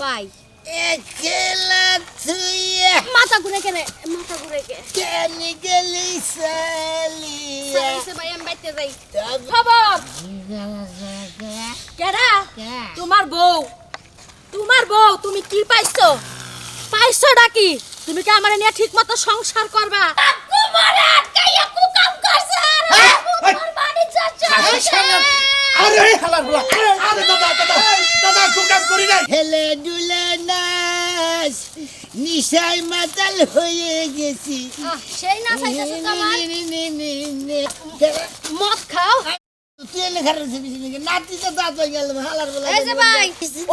By. একলা তুই মাথা ঘুরে কেন মাথা ঘুরে কে? কেন গেলি সালিয়া? ভাই আমি বাইতে যাই। খবর? কেডা? তোমার বউ। তোমার বউ তুমি কি পাইছো? পাইছো ডাকি তুমি কি আমার নিয়ে ঠিক মতো সংসার করবা? আরে হালার বলা আরে আরে দাদা দাদা দাদা কুকাম করি নাই। হেলে দুলে নাচ নিশাই মাতাল হয়ে গেছি। সেই না চাইতেছো তোমার। নে, নে, নে, নে, নে। মদ খাও।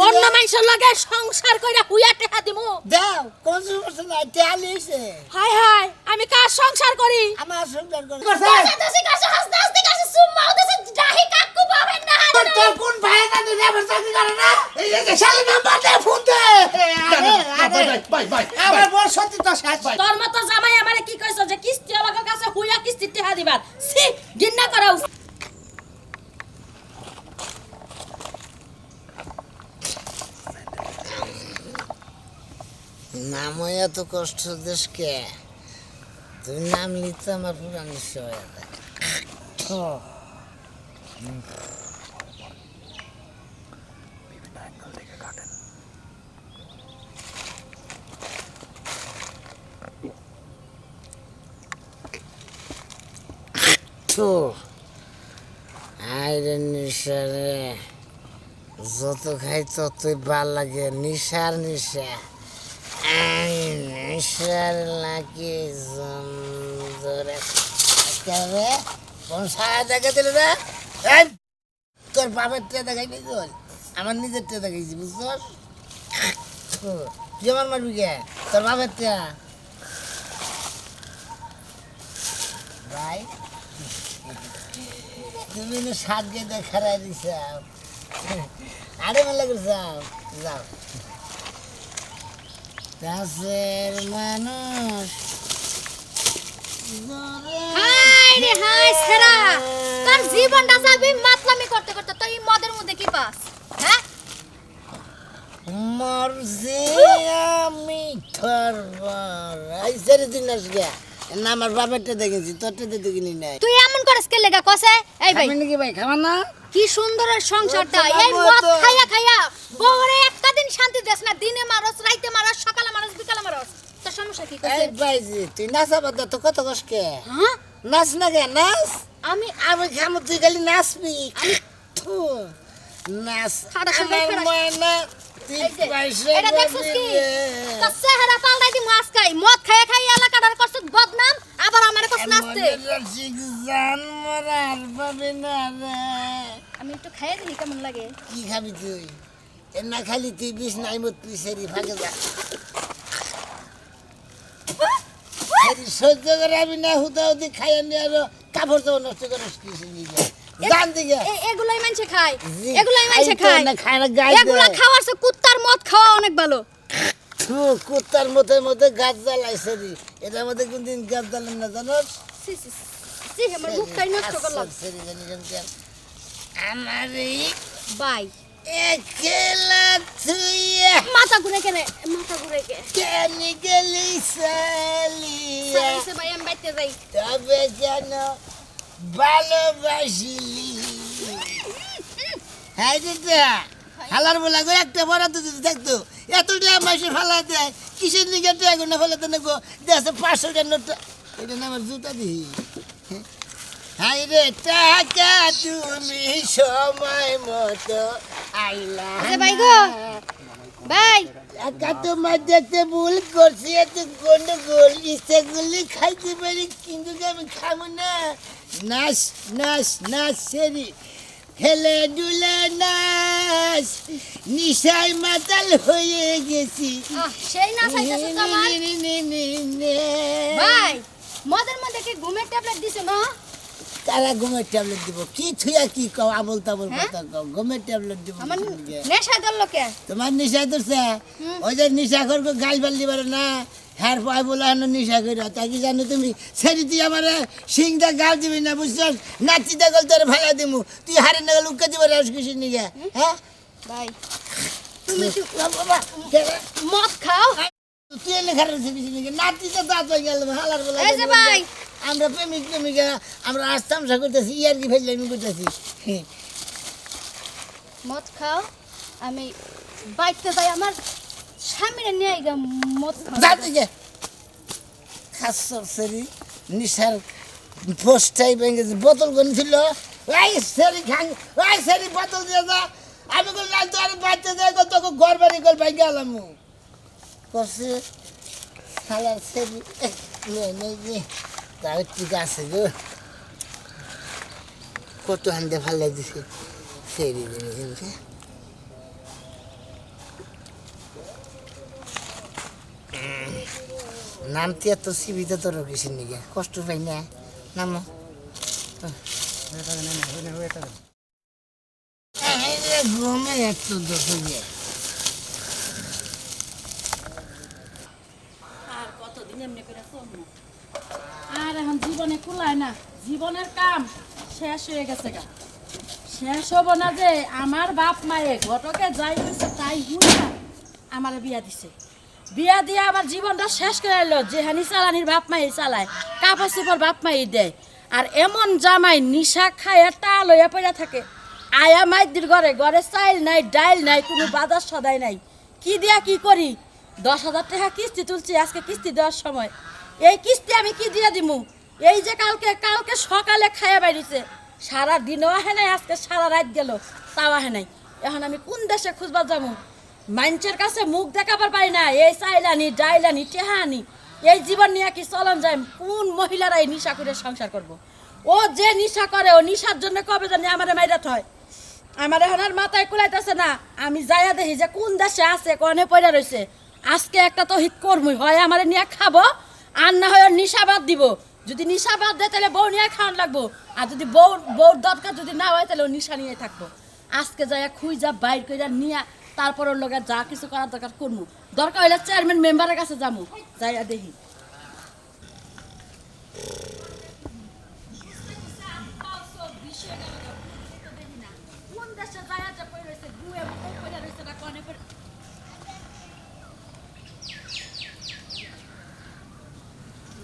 অন্য মানুষের লগে সংসার কইরা হুইয়া টেহা দিমু। দাও কোন সমস্যা নাই তেয়ালি হয়েছে হাই হাই আমি কার সংসার করি? আমার সংসার করে। দসি কাছে হাসতে হাসতে কাছে সুম্মা ওদেসে ডাহি কাকু পাবেন না তোর কোন ভাই জানি রেবার চাকরি করে না? এই যে শালি নাম্বার দে ফোন দে। বাই বাই বাই আমার বড় সত্যি তো শেষ। তোর মতো জামাই আমারে কি কইছো যে কিস্তি ওলাগের কাছে হুইয়া কিস্তি টেহা দিবার? সি গিন্না করাও নাম এত কষ্ট দেশকে তুই নাম নিতে আমার তো, আইরে যত খাই ততই ভালো লাগে, নিশার নিশা। নিশার লাগে তবে কোন দিল রে? এই, তোর বাপের টে দেখাইনি তোর আমার নিজের টে দেখাইছি বুঝছস? তুই আমার মারবি কে? তোর বাপের টে ভাই তুমি সাত গেটে খারাই দিছাও। আরে মেলা করছাও যাও কাছের মানুষ। হাই রে হাই সেরা। তোর জীবনটা যাবে মাতলামি করতে করতে তুই মদের মধ্যে কি পাস হ্যাঁ? আমি আইসারি দিন আসগা না আমার বাপেরটা দেখেছি তোরটা তো দেখিনি নাই। তুই এমন করিস কে লেগা কসে? এই ভাই। খাবেন নাকি ভাই খাবার না? কি সুন্দরের সংসারটা। এই মদ খাইয়া খাইয়া বউরে একটা দিন শান্তি দেস না দিনে মারস রাইতে মারস সকালে মারস বিকালে মারস। সমস্যা কি এই ভাইজি তুই নাচাবার তো কত কষ্টকে হ্যাঁ? নাচ না গে নাচ? আমি আমি খামো তুই খালি নাচবি। নাচ। আমার ময়না তুই এই এটা দেখছস কি? তোর চেহারা পাল্টাই দি মাছ খাই মদ খাইয়া খাইয়া এলাকাটার করছিস বদনাম আবার আমার নাচতে। না রে। আমি একটু খাইয়ে দিই কেমন লাগে? কি খাবি তুই? না খালি তুই বিষ নাই মত তুই সেরি ফাঁকে যা সেরি সহ্য করে আমি না হুদা হুদি খাইয়া নিয়ে আরও কাপড় তো নষ্ট করে নিয়ে যা জান দিকে এগুলাই মানুষে খায়। এগুলাই মানুষে খায়। না, খায় না, গায়ে এগুলা। খাওয়ার চেয়ে কুত্তার মদ খাওয়া অনেক ভালো। কুত্তার মতো মধ্যে গাছ জ্বালাই সেরি এটার মধ্যে কোনদিন গাছ জ্বালেন না সি সি সি, সি নষ্ট করলাম। জানি। আমার এই বাই। একলা তুই মাথা ঘুরে কেন মাথা ঘুরে কে? কেন গেলি বাইতে যাই তবে যেন ভালোবাসিলি হ্যাঁ দিদা হালার বলা গো একটা বড় তো যদি থাকতো এতটা মাসে ফেলা দেয় কিসের দিকে টাকা না ফেলাতে না গো দেশে পাঁচশো টাকা নোট এটা না আমার জুতা দিই হাই রে টাকা তুমি সময় মতো আইলা আচ্ছা ভাই গো। ভাই। একা তোমার দেখতে ভুল করছি এত গন্ডগোল ইচ্ছে খাইতে পারি কিন্তু আমি খাব না। নাচ নাচ নাচ সেরি। খেলে ডুলে নাচ নিশায় মাতাল হয়ে গেছি। সেই তোমার। ভাই মদের মধ্যে কি ঘুমের ট্যাবলেট দিছে না? তারা ঘুমের ট্যাবলেট দিব। কি থুয়া কি কও আবল তাবল হ্যাঁ? কথা কও ঘুমের ট্যাবলেট দিব আমার নেশা ধরলো কে? তোমার নিশা ধরছে? ওই যে নিশা করব গাল বাল্লি পারে না। হ্যার পায় বলে হেন নিশা করে তাই কি জানো তুমি? সেটি তুই আমার সিংটা গাল দিবি না বুঝছস? নাচিতে গল তোর ভাঙা দিমু। তুই হারে না গেল উকা দিবার রস কিছু নিগে হ্যাঁ? ভাই তুমি মদ খাও? তুই এলে ঘরে রয়েছে নাতি তো দাঁত হয়ে গেল হালার বেলা ভাই। আমরা প্রেমিক প্রেমিকা আমরা আসতাম সা করতেছি ইয়ার কি ফেললে আমি করতেছি। মদ খাও আমি বাইকতে যাই আমার সামনে নিয়ে আইগা মদ খাও যা খাস সেরি নিশার পোস্টাই ভেঙে বোতল গনছিল ওই সেরি খাং ওই সেরি বোতল দিয়ে যা। আমি বল না তো আর বাচ্চা যায় তোকে ঘর বাড়ি কল ভাই গেলাম করছে খালার সেরি নেই নেই তার ঠিক আছে গো। কত হান্দে ভালো দিছে। সেরি জিনিস নামতে এত সিবিতে তোর কিসের নিগে কষ্ট পাই না। নাম। ঘুমে একটু দেখে আর কতদিন এমনি করে চলবো আর এখন জীবনে কুলায় না, জীবনের কাম শেষ হয়ে গেছে গা। শেষ হব না যে আমার বাপ মায়ে ঘটকে যাই হয়েছে তাই হুইয়া আমার বিয়া দিছে। বিয়া দিয়ে আমার জীবনটা শেষ করে এলো যেহানি চালানির বাপ মাই চালায় কাপড় চোপড় বাপ মাই দেয়। আর এমন জামাই নিশা খায় টা লইয়া পড়া থাকে, আয়া মাইদির ঘরে ঘরে চাইল নাই, ডাইল নাই, কোনো বাজার সদাই নাই। কি দিয়া কি করি? দশ হাজার টাকা কিস্তি তুলছি আজকে কিস্তি দেওয়ার সময়। এই কিস্তি আমি কি দিয়ে দিমু? এই যে কালকে কালকে সকালে খাইয়া বাইরেছে সারা দিনও আহে নাই, আজকে সারা রাত গেল, তাও আহে নাই। এখন আমি কোন দেশে খুঁজবার যাব? মানুষের কাছে মুখ দেখাবার পাই না, এই চাইলানি, ডাইলানি, টেহানি। এই জীবন নিয়ে কি চলন যায়? কোন মহিলারা এই নিশা করে সংসার করব। ও যে নিশা করে, ও নিশার জন্য কবে জানি আমার মাইরাত হয় আমার এখন আর মাথায় কুলাইতেছে না। আমি যাইয়া দেখি যে কোন দেশে আছে, কনে পড়ে রয়েছে আজকে একটা তো হিট কর্মই, হয় আমার নিয়ে খাব, আর না হয় নিশা বাদ দিব। যদি নিশা বাদ দেয়, তাহলে বউ নিয়ে খাওয়ান লাগবো। আর যদি বউ, বউর দরকার যদি না হয়, তাহলে ও নিশা নিয়ে থাকব। আজকে যাইয়া খুই যা বাইর করে নিয়ে, তারপর ওর লগে যা কিছু করার দরকার করব দরকার হইলে চেয়ারম্যান মেম্বারের কাছে যাব যাইয়া দেখি।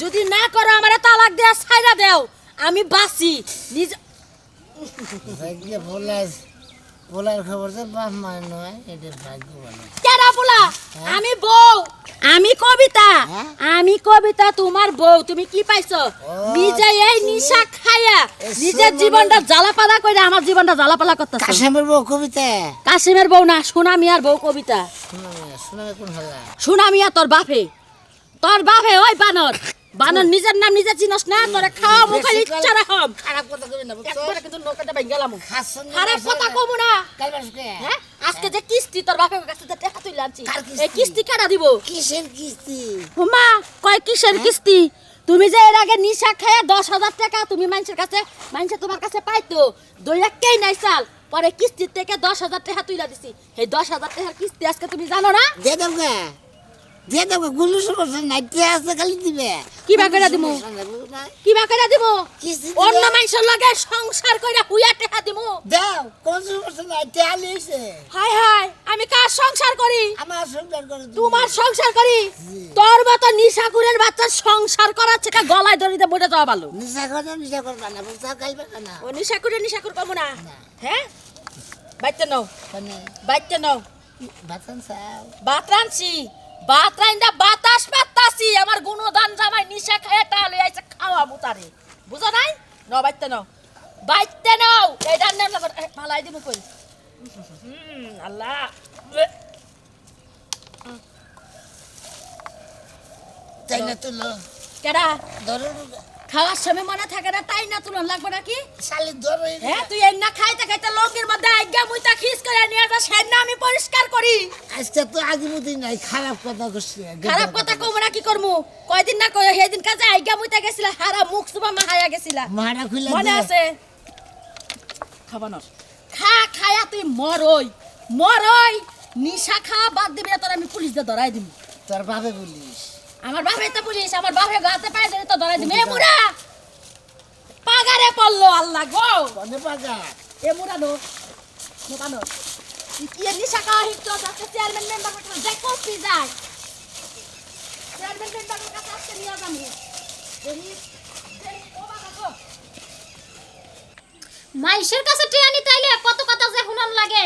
যদি না করো আমারে তালাক দেয়া ছাইরা দেও। আমি বাসি নিজ খবর বাপ নয় এটা ভাগ্য বলে। কেডা বলা আমি বউ। আমি কবিতা। হ্যাঁ? আমি কবিতা তোমার বউ। তুমি কি পাইছো? নিজে এই নিশা খাইয়া এই নিজের জীবনটা জ্বালাপালা করে আমার জীবনটা জ্বালাপালা করতেছ। কাশেমের বউ কবিতা? কাশিমের বউ না সোনামিয়ার বউ কবিতা। শোনাবে কোন হলা সুনামিয়া তোর বাপে। তোর বাপে ওই বানর। বানর নিজের নাম নিজে চিনস না তোরে খাওয়া মুখালি বেশি ইচ্ছা রাখম খারাপ কথা কবি না একবারে কিন্তু নৌকাটা ভেঙে গেলাম। খাসন খারাপ কথা কমু না। হ্যাঁ? আজকে যে কিস্তি তোর বাপের কাছে যে টাকা তুই কিস্তি? এই কিস্তি কাটা দিব? কিসের কিস্তি? হুমা কয় কিসের কিস্তি? তুমি যে এর আগে নিশা খেয়ে দশ হাজার টাকা তুমি মানুষের কাছে মানুষের তোমার কাছে পাইতো। দুই লাখকেই নাই চাল। পরে কিস্তির থেকে দশ হাজার টাকা তুইলা দিছি। এই দশ হাজার টাকার কিস্তি আজকে তুমি জানো না? দিয়ে দেব দিয়ে দেব গুলু সমস্যা নাই আছে খালি দিবে। কি বা কইরা দিমু? কি বা করে দিব অন্য। মানুষের লগে সংসার করে হুইয়া টাকা দিব দাও কোন সমস্যা নাই দিয়ে আলিছে হাই হাই আমি কার সংসার করি? আমার সংসার করে তুমি। তোমার সংসার করি? তোর মতো নিশাকুরের বাচ্চা সংসার করার থেকে গলায় দড়িতে বলে যাওয়া ভালো। নিশা করো নিশা করবা না বুঝা খাইবে না। ও নিশাকুরে নিশাকুর কমু না। হ্যাঁ? বাইতে নাও। বাইতে নাও। বাতান ভাত ভাত বাতাস পাতাসি আমার গুণদান জামাই নিশা খায় টালে আইছে খাওয়া মুতারে বুঝো নাই? ন বাইতে নাও। বাইতে নাও। এই ডান নাম লাগো ভালাই দিমু কই? আল্লাহ। তাই না তুলো? কেডা? ধরো। খাওয়ার সময় মনে থাকে না তাই না তুলন লাগবে নাকি? শালি ধরে হ্যাঁ তুই এই না খাইতে খাইতে লোকের মধ্যে আজ্ঞা মুইতা খিস করে নিয়ে না আমি পরিষ্কার করি। আজকে তো আজিমুদি নাই খারাপ কথা করছি। খারাপ কথা কম না কি করমু? কয়দিন না কয় সেদিন কাজে আজ্ঞা মুইতা গেছিলা হারা মুখ সুবা মাহায়া গেছিলা। মারা খুলে মনে আছে? খাবানোর খা খায়া তুই মরই মরই। নিশা খাওয়া বাদ দিবি না তোর আমি পুলিশ দিয়ে ধরাই দিবি তোর বাবে বলিস আমার বাপে তো পুলিশ আমার বাপে গাতে পায়ে ধরে তো ধরাই দিবি এ মুরা পাগারে পড়ল আল্লাহ গো। পাগা? এ মুরা নো মোটানো নিশা খাওয়া হিট আজকে চেয়ারম্যান মেম্বার কথা দেখ কপি যায়। চেয়ারম্যান মেম্বার কাছে আজকে নিয়ে যাব মাইশের কাছে টিয়া নিতে কত কথা যে শুনান লাগে।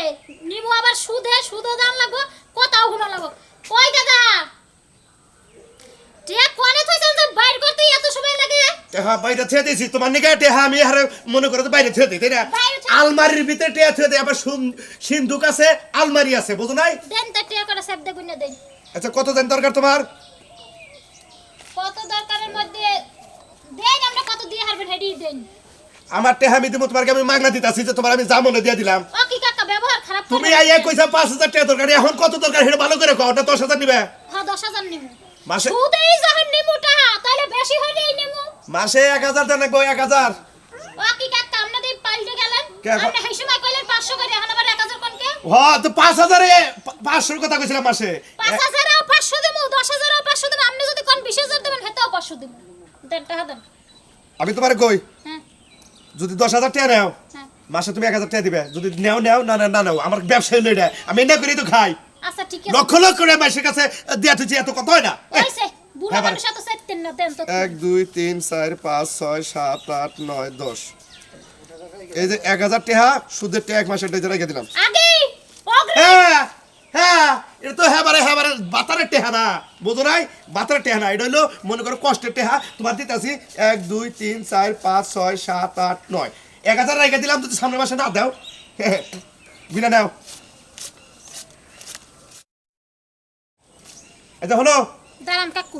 নিমু আবার সুদে, সুদও দাম লাগবো, কথাও শুনান লাগবো। কই দাদা? টিয়া কোনে থইছেন যে বাইর করতে এত টেহা বাইরে থুয়ে দিয়েছি। তোমার নিকে টেহা আমি হারে মনে করো বাইরে থুয়ে দিই তাই না? আলমারির ভিতরে টেহা থুয়ে দিই আবার সিন্ধুক আছে আলমারি আছে বুঝো নাই? দেন তা টিয়া করে শব্দ গুনে দেন আচ্ছা কত দিন দরকার তোমার? কত দরকারের মধ্যে দেন আমরা কত দিয়ে হারবেন হেডি দেন। আমার টেহা আমি দিব তোমাকে আমি মাগনা দিতাছি যে তোমার আমি জামনে দিয়ে দিলাম। ও কি কাকা ব্যবহার খারাপ তুমি আইয়া কইছা পাঁচ হাজার টাকা দরকার এখন কত দরকার সেটা ভালো করে কও ওটা দশ হাজার নিবে? হ্যাঁ দশ হাজার নিমু মাসে সুদেই যখন নিমু টাকা তাহলে বেশি হইলেই নিমু। মাসে এক হাজার দেন গো ও কি আমরা দিয়ে পাল্টে গেলেন? আপনি সময় কইলেন পাঁচশো করে এখন আবার হ তো কথা কইছিলাম মাসে। পাঁচ হাজারও পাঁচশো দেবো দশ হাজারও পাঁচশো দেবো আপনি যদি কোন হাজার দেবেন হেতেও পাঁচশো দেবো। দেন টাকা দেন। আমি তোমার কই হ্যাঁ। যদি দশ হাজার টাকা নেও হ্যাঁ। মাসে তুমি এক হাজার টাকা দিবে। যদি নেও নেও না না না নাও আমার ব্যবসা হলো এটা। আমি এটা করি তো খাই। আচ্ছা ঠিক আছে। লক্ষ লক্ষ করে মাসের কাছে দিয়া তুই এত কথা হয় না? হইছে বুড়া হ্যাঁ, মানুষ এত চাইতেন না দেন তো। এক দুই তিন চার পাঁচ ছয় সাত আট নয় দশ। এই যে এক হাজার টাকা সুদের টাকা এক মাসের টাকা রেখে দিলাম। আগে! হ্যাঁ হ্যাঁ এটা তো হ্যাঁ বারে হ্যাঁ বারে বাতারের টেহা না। বুঝো নাই? বাতারের টেহা না এটা হলো মনে করো কষ্টের টেহা। তোমার দিতেছি এক দুই তিন চার পাঁচ ছয় সাত আট নয়। এক হাজার রেখে দিলাম যদি সামনের মাসে না দাও। বিনা নাও এটা হলো? দাঁড়ান কাকু।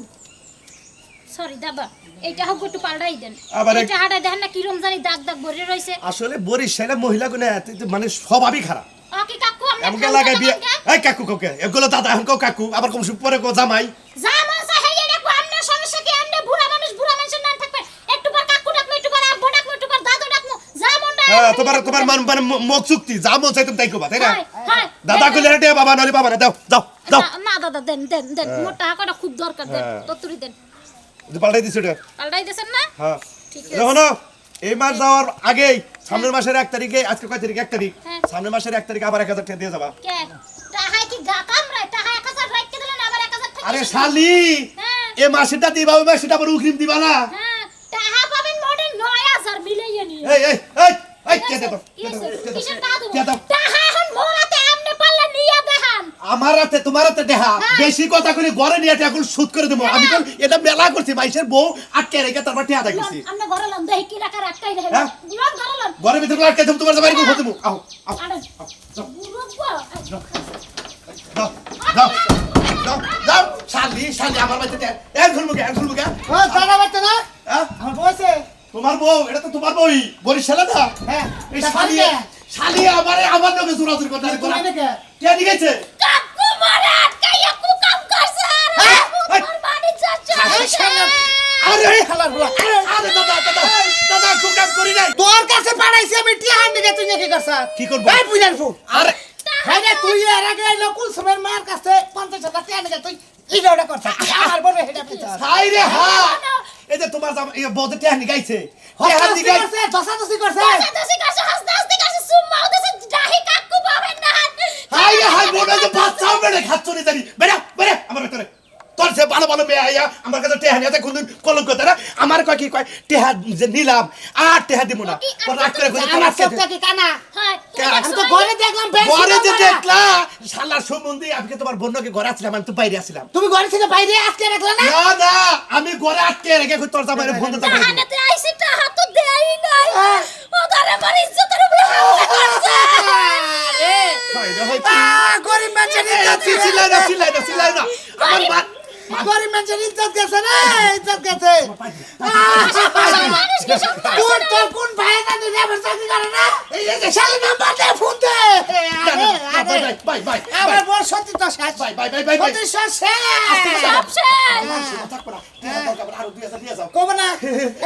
সরি দাদা এইটা হোক একটু পাল্টাই দেন। আবার এটা এইটা দেখেন না কিরম জানি দাগ দাগ ভরে রয়েছে। আসলে বরিশালে মহিলা গুনে মানে স্বভাবই খারাপ। ও কি কাকু খাওয়া লাগাই বিয়ে এই কাকু কাকু এগুলো দাদা এখন কাকু আবার কম পরে কো জামাই। যা মন চায় হেই রাখব আপনার সমস্যা কি আপনি বুড়া মানুষ বুড়া মানুষের নাম থাকবে একটু পর কাকু ডাকবো একটু পর আব্বু ডাকবো একটু পর দাদু ডাকবো যা মন হ্যাঁ তোমার তোমার মান মানে মুখ চুক্তি যা মন চাই তুমি তাই করবা তাই না? হয়, হয়। দাদা কইলে রে বাবা নলি বাবা না দাও দাও দাও না, দাদা দেন দেন দেন মোর টাকাটা খুব দরকার দেন হ্যাঁ। তত্তুরি দেন। পাল্টাই দিছে এটা পাল্টাই দিয়েছেন না? হ্যাঁ। ঠিক আছে। দেখো এই মাস যাওয়ার আগেই সামনের মাসের এক তারিখে আজকে কয় তারিখ? এক তারিখ। হ্যাঁ। সামনের মাসের এক তারিখে আবার এক হাজার টাকা দিয়ে যাবা। আরে শালি হ্যাঁ। এ মাসেরটা দিবা ওই মাসেরটা আবার উগ্রিম দিবা না? হ্যাঁ। টাহা পাবেন মোটে নয় হাজার মিলাইয়ে নিয়ে। এই এই এই! এই কে তো দাও মোরাতে নিয়ে দেখান আমার হাতে তোমার হাতে দেহা। হ্যাঁ। বেশি কথা কইলে ঘরে নিয়ে এখন শুট করে দেবো। আমি তো এটা মেলা করছি মাইসের বউ আটকে রেখে তারপর টেহা দেখেছি আপনি ঘরে লন দেখি কি রাখা রাখতাই দেখেন হ্যাঁ? লন ঘরে লন। ঘরের ভিতরে আটকে দেবো তোমার জামাই ঘুরতে দেবো। আও আও আরে যাও। বুড়ো দাও দাও দাও দাও শালি শালি আমার বাড়িতে এক ঘুরবো কে এক ঘুরবো কে? ও দাদা বাচ্চা না হ্যাঁ? আমার বসে তোমার বউ এটা তো তোমার বউই বরিশালে না? হ্যাঁ এই শালি? শালি আমারে আমার নামে জোরাজুরি করতে তুমি নাকি? কে? দিয়েছে? কাকু মারা আটকাইয়া কু কাম করছে হ্যাঁ? আর মোর বাড়ি চাচা। আরে হালার বুলা আরে দাদা দাদা দাদা খুব কাম করি নাই। তোর কাছে পাঠাইছি আমি টিয়া হান্ডি গে তুই কি করছ? কি করব? এই বুঝার ফু আরে হ্যাঁ রে, তুই এর আগে কুলসুমের মার কাছে পঞ্চাশ হাজার টিয়া হান্ডি তুই এই ওটা করছ? আমার বড় হেডা পিতা হাই রে হা। এই যে তোমার বউতে টেহানি গাইছে। টেহানি হস্তাস্তি গাই করছে ধসাধসি করছে। দসি করছে হাসতে হাসতে করছে সুম্মা ওদেশে কাকু পাবেন না। হাই হাই বড় যে বাচ্চা বেড়ে খাচ্ছ রে জানি। বেড়া বেড়া আমার ভেতরে। তোর সে ভালো ভালো মেয়ে আইয়া আমার কাছে টেহানি আছে কোনদিন? কলঙ্ক তারা আমার কয় কি কয়? টেহা যে নিলাম আর টেহা দিব না। রাগ করে আমার সবটা কি কানা? হ্যাঁ আমি তো ঘরে দেখলাম ঘরে যে কথা না। সম্বন্ধে আমি তোমার বন্যকে ঘরে আসছিলাম? আমি তো বাইরে আসছিলাম। তুমি ঘরে থেকে বাইরে আজকে রাখলা না? না না আমি ঘরে আটকে রেখে তোর জামাইরে ফোন দিতে পারি তাহানাতে আইছে টাহা তো দেই নাই। ও ঘরে আমার ইজ্জতের উপরে হামলা করছে। আহ, গরিব মানুষের ইজ্জত চিল্লাই না চিল্লাই না চিল্লাই না। আমার মা গরিব মানুষের ইজ্জত গেছে রে ইজ্জত গেছে। মানুষ কি সব কোন তোর কোন ভাই জানি রে চাকরি করে না? এই যে। শালি নাম্বার দে ফোন দে। আমার বড় সত্যি তো শেষ। সত্যি শেষ সব শেষ কব না।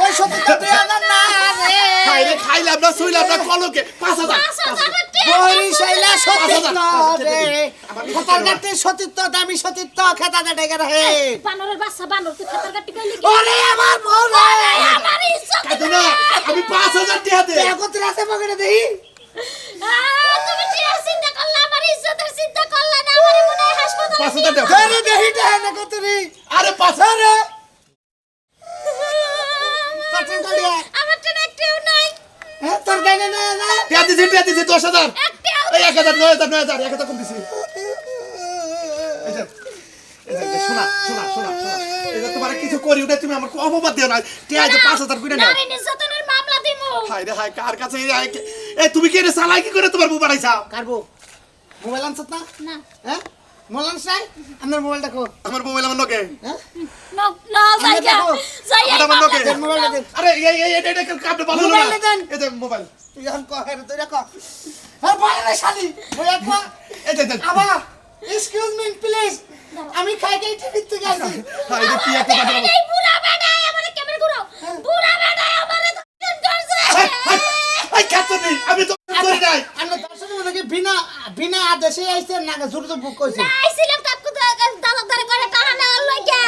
ওই সত্যি তো তুই আমার না রে। খাইলাম না শুইলাম না কলকে। পাঁচ হাজার পাঁচ হাজার টাকা বরিশাইলা সতীত্ব রে। আমার খতার গাতে সতীত্ব দামি সতীত্ব খেতা দে ডেকে রে বানরের বাচ্চা বানর তুই খাতার কাটি কইলি ওরে আমার বউ রে! আমার ইজ্জত খাইতো না আমি পাঁচ হাজার টেহা দে একত্রে আছে পকেটে দেই। তুমি টিয়ার চিন্তা করলা আমার ইজ্জতের চিন্তা করলা না আমার মনে হয় হাসপাতালে আরে না আরে আমার একটাও নাই। হ্যাঁ তোর গানে না না। টেহা দিছি টেহা দিছি দশ হাজার। একটাও এই এক হাজার নয় হাজার নয় হাজার এক হাজার কম দিছি এই যে, এই যে, এই যে, শোনা শোনা শোনা শোনা। এই তোমার কিছু করি ওটা তুমি আমার অপবাদ দিও না। যে পাঁচ হাজার করে নাও? নারী নির্যাতনের মামলা দিমু। হাই রে হাই কার কাছে এই আই- এই তুমি কি এটা চালাই কি করে তোমার বউ বাড়াইছাও কারবো মোবাইল আনছত না? না। হ্যাঁ? মোবাইল আনছ নাই? আমার মোবাইল দেখো আমার মোবাইল আমার হ্যাঁ? না না। আমার মোবাইল আরে এই এই এটা এটা কাপড় ভালো হলো মোবাইল দেন। এই যে মোবাইল। তুই এখন কহ হ্যাঁ তুই রাখ হ্যাঁ বল রে শালি। বইয়া কো এই এক্সকিউজ মি প্লিজ আমি খাই খাই টিভি থেকে আসি হাই রে কি একটা কথা বুড়া বেটায় আমারে ক্যামেরা ঘুরাও বুড়া বেটায় আমারে ধর্ষণ করছে হাই হাই নেই আমি তো করি নাই। আমরা দর্শক মনে বিনা বিনা আদেশে আইছে না জোর জোর বুক কইছে। আইছিলাম কাকু দাদা দাদা করে টাকা নেওয়ার লাগে।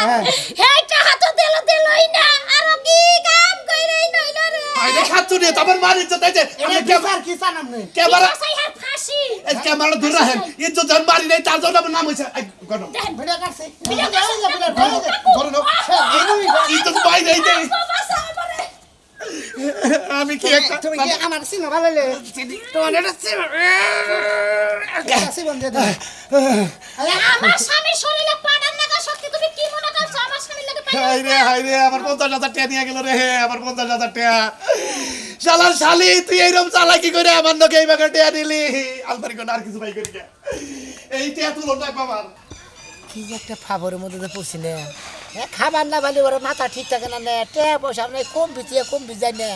হেই টাকা তো দিল দিলই না। আর কি কাম কইরাই নইল রে। হাই রে খাতো তোমার মারি তো তাই আমি কি কি জানাম নেই ক্যামেরা কি আর ফাঁসি। এই ক্যামেরা ধরে রাখেন। এই জান মারি নাই তার জন্য নাম হইছে। ভিডিও ভিডিও কাটছে গনো না এই তো বাইরে এই যে আমি কি একটা তুমি কি আমার সিনেমা ভালো লাগে তোমার এটা আছে বন্ধে দে আমার স্বামীর শরীরে পাড়ার নাকা শক্তি তুমি কি মনে করছ আমার স্বামীর লাগে পাড়ার হাই রে হাই রে আমার পঞ্চাশ হাজার টাকা নিয়ে গেল রে আমার পঞ্চাশ হাজার টাকা শালার শালি তুই এইরকম চালাকি করে আমার লোকে এই বাগান টেয়া দিলি কোন আর কিছু ভাই করি। এই টেয়া তুলো না বাবার কি যে একটা ফাভরের মধ্যে তো পড়ছি না। এ খাবার না ভালো ওরা মাথা ঠিক থাকে না নে। টে পয়সা আপনি কম পিছিয়ে কম পিছাই না।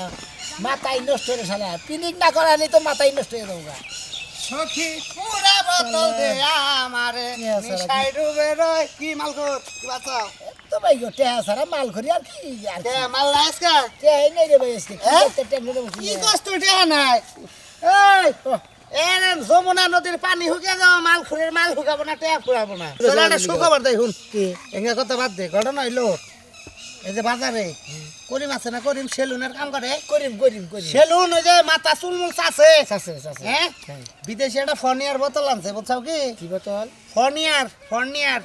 মাথায় নষ্ট হয়ে সালা পিনিক না করালে তো মাথায় নষ্ট হয়ে যাব সখী পুরা বোতল দে আমারে। নিশাই ডুবে রয়। কি মাল কর? কি বাচ্চা? তো ভাই গো টে সারা মাল করি আর কি আর তে মাল লাইস কা তে এই রে ভাই আজকে। কি কষ্ট টে নাই? এই! এর যমুনা নদীর পানি শুকিয়ে যাও মাল খুঁড়ের মাল শুকাবো না টেপ ফুরাবো না। চলে একটা সুখবর দেয় শুন। কি? এঙ্গা কথা বাদ দে ঘটনা হইল এই যে বাজারে করিম আছে না করিম সেলুনের কাম করে করিম করিম করিম সেলুন ওই যে মাথা চুলমুল চাষে হ্যাঁ বিদেশি একটা ফর্নিয়ার বোতল আনছে বুঝছাও কি? কি বোতল ফর্নিয়ার ফর্নিয়ার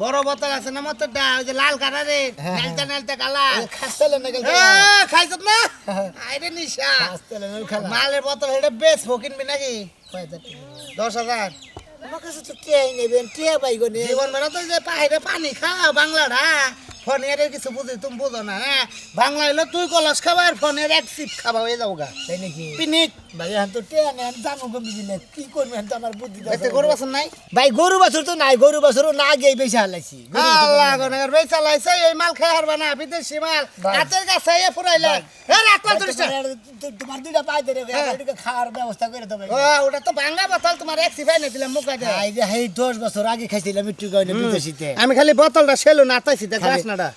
বড় বোতল আছে না মতটা ওই যে লাল কালারে। নালতে নালতে কালা খাসতেলে না খাইছত না? আইরে নিশা। মালের বোতল এটা বেশ কিনবি নাকি? দশ হাজার। আমার কাছে তো টিয়াই নেবেন টিয়া পাইগো নে? জীবন বেড়া তো যে পাহাড়ে পানি খাও বাংলাটা। ফোনের কিছু বুঝি তুমি বুঝো না হ্যাঁ? বাংলা হইল তুই কলস খাবার ফোনের এক সিপ খাবা হয়ে যাও গা তাই নাকি? পিনিক। ভাই এখন তো টিয়া নেন জানো কমি দিলে কি করবি? এখন তো আমার বুদ্ধি এতে গরু বাছুর নাই? ভাই গরু বাছুর তো নাই গরু বাছুরও না গিয়ে বেশি হালাইছি আল্লাহ গনার বেই চালাইছে এই মাল হারবা না বিদেশি মাল। হাতের কাছে এ ফুরাইলা। এ রাখ পাঁচ তোমার দুইটা পাই দেবে হ্যাঁ। খাওয়ার ব্যবস্থা করে দেবে ওটা তো বোতল তোমার এক সিফাই না দিলাম মুখা দেয় এই যে এই দশ বছর আগে খাইছিলাম একটু গাইলে বিদেশিতে। আমি খালি বোতলটা সেলু নাতাইছি দেখ বাসনাটা।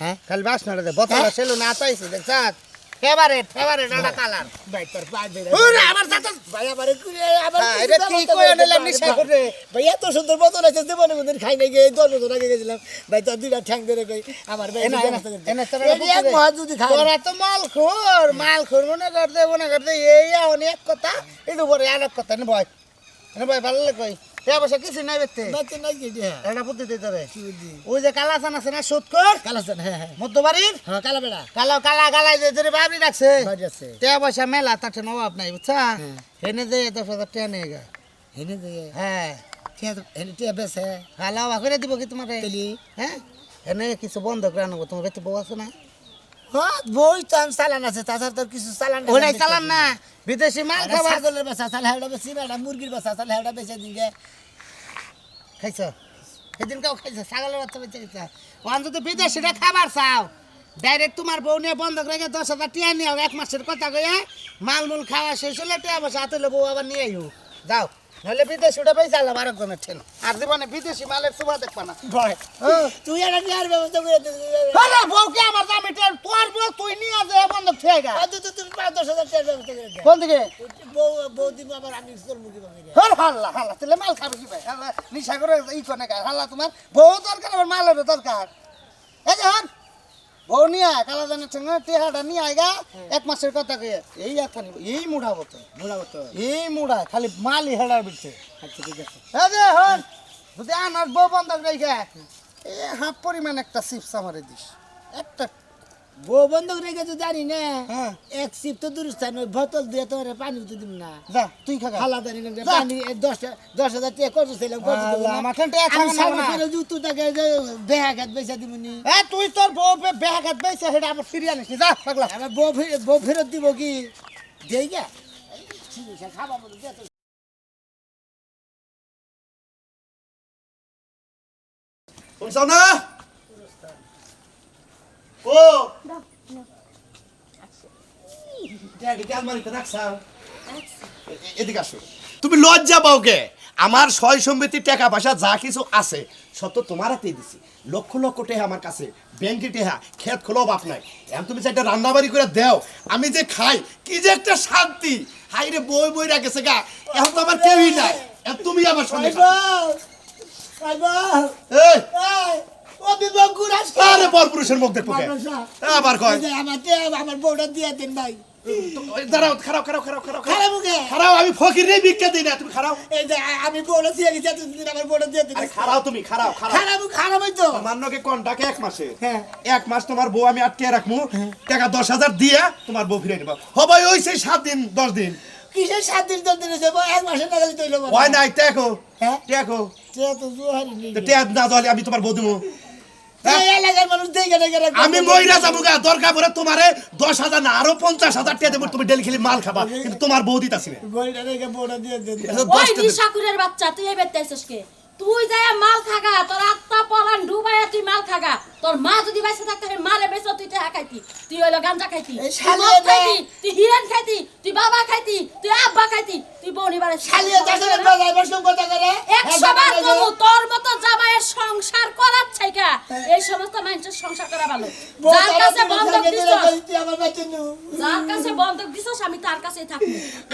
হ্যাঁ? খালি বাসনাটা দে বোতলটা সেলু নাতাইছি দেখ সাত ফেভারিট ফেভারিট এটা কালার ভাই তোর পাই দেবে ওরে আমার সাথে ভাই কুড়ি আবার হ্যাঁ, এটা কি ব্যবস্থা করে করে নিলাম দিতে নিশা ভাই এত সুন্দর বোতল আছে দেবনে কোনদিন খাই নাই গিয়ে দশ বছর আগে গেছিলাম। ভাই তোর দুইটা ঠ্যাং ধরে কই আমার ভাই এনা। এনা, এক। মহা যদি খাই। তোরা তো মাল খোর মাল খোর মনে করতে মনে করতে এই অনেক কথা এটা পরে আরেক কথা নে নে ভয় ভালো লাগে কিছু নাই বেতে বাচ্চা নাই কি দিয়া? বুদ্ধি দিতে তোরে ওই যে কালাচান আছে না সুদ কর কালাসান হ্যাঁ হ্যাঁ। মধ্যবাড়ির? হ্যাঁ কালা বেড়া। কালা কালা যে তোরে বাবরি তে মেলা তাতে নবাব নাই বুঝছা? দশ হাজার নিয়ে হেনে হ্যাঁ। টিয়া তো হেনে টিয়া বেছে ভালো করে দিব কি তোমার? হ্যাঁ? এনে কিছু বন্ধ করে আনব তোমার বেতে বউ আছে না? হ্যাঁ বই চালান আছে তাছাড়া তোর কিছু চালান ওটাই চালান না। বিদেশি মাল খাবার। ছাগলের বাসা চালে হেডা বেশি বেড়া মুরগির বাসা চালে হেডা বেশি দিনকে খাইছ? সেদিন কেউ খাইছে? ছাগলের বাচ্চা বেঁচে গেছে ওখান যদি বিদেশিটা খাবার চাও ডাইরেক্ট তোমার বউ নিয়ে বন্ধ রেখে দশ হাজার টিয়া নিয়ে এক মাসের কথা কইয়া মাল মুল খাওয়া শেষ হলে টিয়া বসে হাতে বউ আবার নিয়ে যাও। নাহলে বিদেশি ওটা পেয়ে চালাম আরেকজনের ঠেন আর জীবনে বিদেশি মালের সুবা দেখবা না। ভয়। তুই একটা টিয়ার ব্যবস্থা করে আরে বউ কি আমার দামি টেন তোর বউ তুই নিয়ে যা থেকে গা। তুই তুমি পাঁচ দশ হাজার টিয়ার ব্যবস্থা করে কোন দিকে? বউ বউ দিব আবার আমি তোর মুখে রে? হর হাল্লা হাল্লা তাহলে মাল খাবে কি ভাই হাল্লা নিশা করে ই করে হাল্লা তোমার বউ দরকার আমার মালের দরকার। এই যে হন। বউ নিয়ে আয় কালা জানের সঙ্গে টেহাটা নিয়ে আয় গা এক মাসের কথা কে এই একখানি এই মুড়া বতো মোড়া তো এই মুড়া খালি মালই হেলার বিচ্ছে আচ্ছা ঠিক আছে। এই যে হন যদি আনার বউ বন্ধক রেখে এই হাফ পরিমাণ একটা চিপস আমারে দিস। একটা বউ বন্ধক রেখে তো জানি না। হ্যাঁ। এক সিপ তো দূরস্থান ওই বোতল দিয়ে তোমার পানি তো দিব না। যা তুই খা। হালা জানি না। পানি দশ দশ হাজার টাকা কত ছিলাম না? আমার ঠান্ডা এক আমি সামনে করে জুতো যে দেহা খাত বেচা দিবনি এ তুই তোর বউ বেহাগাত বেছে সেটা আমার ফিরিয়ে আনিস যা পাগলা। আমার বউ বউ ফেরত দিব কি? দেই গা। খাবার মতো দে তো। শুনছো না ও এদিকে আসো। তুমি লজ্জা পাও কে? আমার সয় সম্পত্তি টাকা পয়সা যা কিছু আছে সব তো তোমার হাতেই দিছি। লক্ষ লক্ষ টেহা আমার কাছে ব্যাংকে টেহা খেত খোলো বাপ নাই। এখন তুমি যে একটা রান্নাবাড়ি করে দাও আমি যে খাই কি যে একটা শান্তি! হাই রে বই বই রাখেছে গা এখন তো আমার কেউই নাই। তুমি আমার সঙ্গে আরে পর পুরুষের মুখ দেখব আবার কয়? এই আমার তে- বউটা দিয়ে দেন ভাই। দাঁড়াও খারাপ খারাপ খারাপ খারাপ খারাপ খারাপ আমি ফকির রে ভিক্ষা দিই না তুমি খারাপ এই যে আমি দিয়ে গেছি এতদিন আমার বউটা দিয়ে দিন খারাপ তুমি খারাপ খারাপ খারাপ খারাপ মান্যকে কন্টাকে এক মাসে। হ্যাঁ। এক মাস তোমার বউ আমি আটকে রাখব টাকা দশ হাজার দিয়ে তোমার বউ ফিরে নিবা। হবাই ওই সেই সাত দিন দশ দিন। কিসের সাত দিন চলতে রয়েছে বউ এক মাসের টাকা হইল ওই নাই টেকো। হ্যাঁ? টেকো। সে তো জোহারি টেক না দলে আমি তোমার বউ দিবো আমি মহিলা যাব গা দরকার পরে তোমারে দশ হাজার না আরও পঞ্চাশ হাজার টাকা দেবো তুমি ডেলি খেলি মাল খাবা কিন্তু তোমার দশটা দিন। নিশাকুরের বাচ্চা তুই এই বেতে আইছিস কে? তুই যায় মাল খাগা তোর আত্মা পলান ডুবাইয়া তুই মাল খাগা। তোর মা যদি বাইসে থাকতে হয় মারে বেসো তুই টাকা খাইতি তুই হইল গাঞ্জা খাইতি। তুই হিরেন খাইতি তুই বাবা খাইতি তুই আব্বা খাইতি। তুই বউনি বাড়ি বাজার বসে কথা করে। একশো বার কবু তোর মতো জামাইয়ের সংসার করার ছাইকা। এই সমস্ত মানুষের সংসার করা ভালো। যার কাছে বন্ধক দিছস আমার বাচ্চা নু যার কাছে বন্ধক দিছস আমি তার কাছেই থাকব।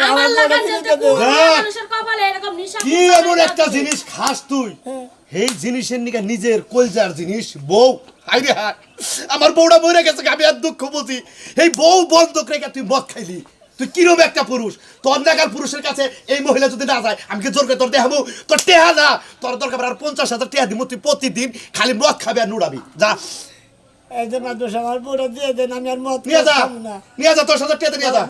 আমার আমার লাগান যেতে বিপদে পুরো দেখ। মানুষের কপালে এরকম নিশা কি এমন একটা জিনিস খাস তুই? এই জিনিসের নিকে নিজের কলজার জিনিস বউ। হাইরে হায়। আমার বউটা মরে গেছে আমি আর দুঃখ বুঝি। এই বউ বন্ধক রেখে তুই মদ খাইলি। তুই কিরম একটা পুরুষ? তোর নাগার পুরুষের কাছে এই মহিলা যদি না যায় আমি কি জোর করে তোর দেখাবো? তোর টেহা না তোর দরকার আর পঞ্চাশ হাজার টেহা দিব তুই প্রতিদিন খালি মদ খাবি আর নুড়াবি যা। এই যে মাদ্রাসা আমার বউটা দিয়ে দেন আমি আর মত নিয়ে যা। নিয়ে যা দশ হাজার টেহা নিয়ে যা।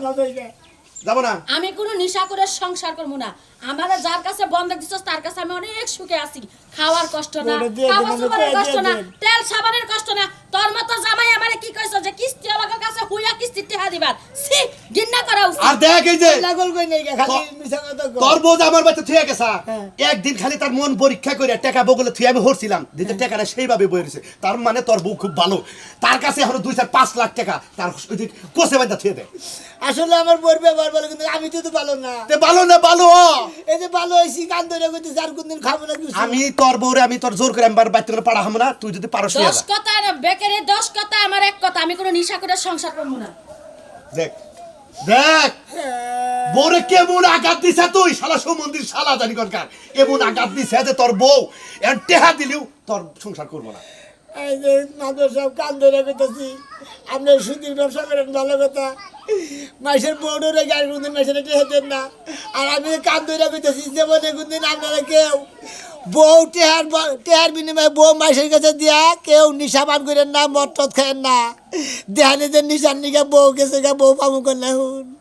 যাব না। আমি কোনো নিশা করে সংসার করব না। আমার যার কাছে বন্ধ দিছস তার কাছে আমি অনেক সুখে আছি। খাওয়ার কষ্ট না খাওয়া দেন, কষ্ট না তেল সাবানের কষ্ট না। তোর মতো জামাই আমারে কি কইছ যে কিস্তি কাছে হুইয়া কিস্তি টেহা দিবার? সি গিন্না করা উচিত। আর দেখ এই যে লাগল কই নাই খালি মিছা কথা তোর বউ যে আমার বাড়িতে থুয়ে গেছা। হ্যাঁ। একদিন খালি তার মন পরীক্ষা করে টাকা বগলে থুয়ে আমি হরছিলাম। দিতে টাকাটা সেইভাবে বই রয়েছে। তার মানে তোর বউ খুব ভালো। তার কাছে এখনও দুই চার পাঁচ লাখ টাকা। তার যে বান্ধা থুয়ে দেয়। আসলে আমার বউর ব্যবহার ভালো কিন্তু আমি তো তো ভালো না। তে ভালো না ভালো। এই যে ভালো হয়েছি কান ধরে কইতে যার কোনদিন খাব না কিছু আমি তোর বউরে আমি তোর জোর করে আমি বাড়িতে করে পাড়া হামো না তুই যদি পারো শুয়ে দশ যা। কথা না বেকারে দশ কথা আমার এক কথা আমি কোনো নিশা করে সংসার করব না। দেখ দেখ বউরে কেমন আঘাত দিছে তুই? শালা সুমন্দির শালা জানি কনকার এমন আঘাত দিছে যে তোর বউ? এর টেহা দিলেও তোর সংসার করব না। এই যে মাদর সব কান ধরে কইতেছি আপনি সুদীর ব্যবসা করেন ভালো কথা। মাসের বউডরে গাড়ি কোনদিন মাসের এটা হেতেন না। আর আমি কান ধরে কইতেছি জীবনে কোনদিন আপনারা কেউ বউ টেহার টেহার বিনিময়ে বউ মাসের কাছে দিয়া কেউ নিশা পান করেন না, মদ টদ না। দেহানি নিশার নিকা বউ গেছে বউ পাবো করলে হুন